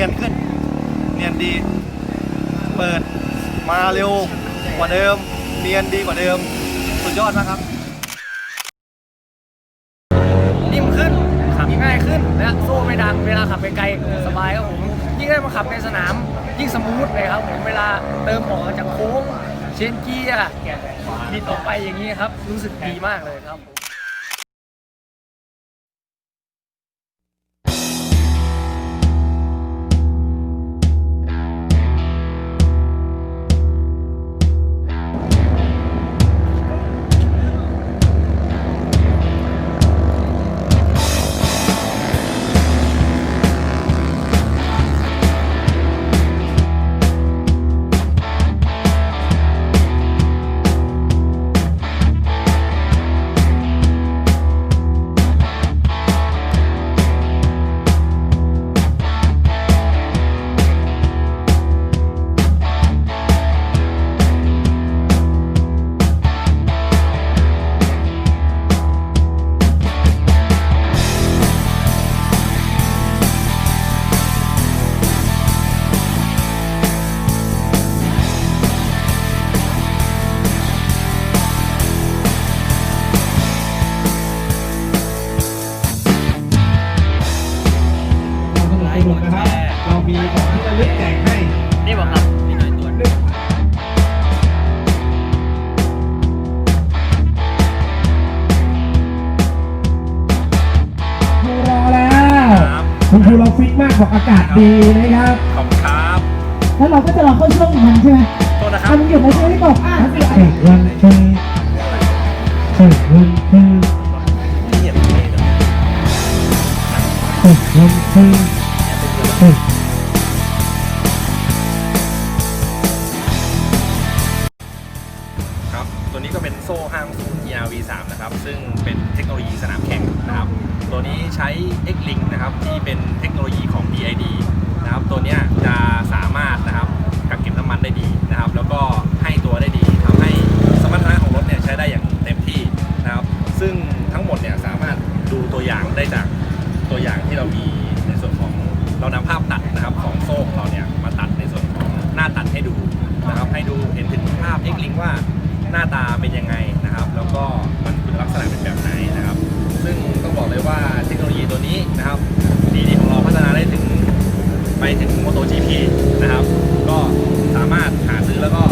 นียนขึ้น เนียนดี เปิดมาเร็วกว่าเดิม เนียนดีกว่าเดิม สุดยอดมากครับ นิ่มขึ้น ขับง่ายขึ้น และโซ่ไม่ดัง เวลาขับไปไกลสบายครับผม ยิ่งได้มาขับในสนาม ยิ่งสมูทเลยครับผม เวลาเติมออกจากโค้ง เชนเกียร์บิดออกไปอย่างนี้ครับ รู้สึกดีมากเลยครับ มีของที่ระลึกแจกให้นี่บอกครับนี่หน่อยตัวนึงครูรอแล้วคุณครูเราฟิตมากบอกอากาศดีนะครับขอบคุณครับแล้วเราก็จะรอเข้าช่วงของมันใช่ไหมโทษนะคอะรับมันหยุดแล้วใช่ไหมพี่กบอะสิเฮ้ยวันเฮ้ยเฮ้ยวันเฮ้ยเหยียบเองเฮ้ยวันเซ่ห้างศูนย์ ERV 3 นะครับซึ่งเป็นเทคโนโลยีสนามแข่งนะครับตัวนี้ใช้ X-Link นะครับที่เป็นเทคโนโลยีของ BID นะครับตัวนี้จะสามารถนะครับกักเก็บน้ำมันได้ดีนะครับ แล้วก็ให้ตัวได้ดีทำให้สมรรถนะของรถเนี่ยใช้ได้อย่างเต็มที่นะครับ ซึ่งทั้งหมดเนี่ยสามารถดูตัวอย่างได้จากตัวอย่างที่เรามีในส่วนของเรานำภาพตัดนะครับของโซ่ของเราเนี่ยมาตัดในส่วนของหน้าตัดให้ดูนะครับให้ดูเห็นถึงภาพ X-Link ว่า หน้าตาเป็นยังไงนะครับ แล้วก็มันคุณลักษณะเป็นแบบไหนนะครับ ซึ่งต้องบอกเลยว่าเทคโนโลยีตัวนี้นะครับดีดีของเราพัฒนาได้ถึงไปถึง MotoGP นะครับ ก็สามารถหาซื้อแล้วก็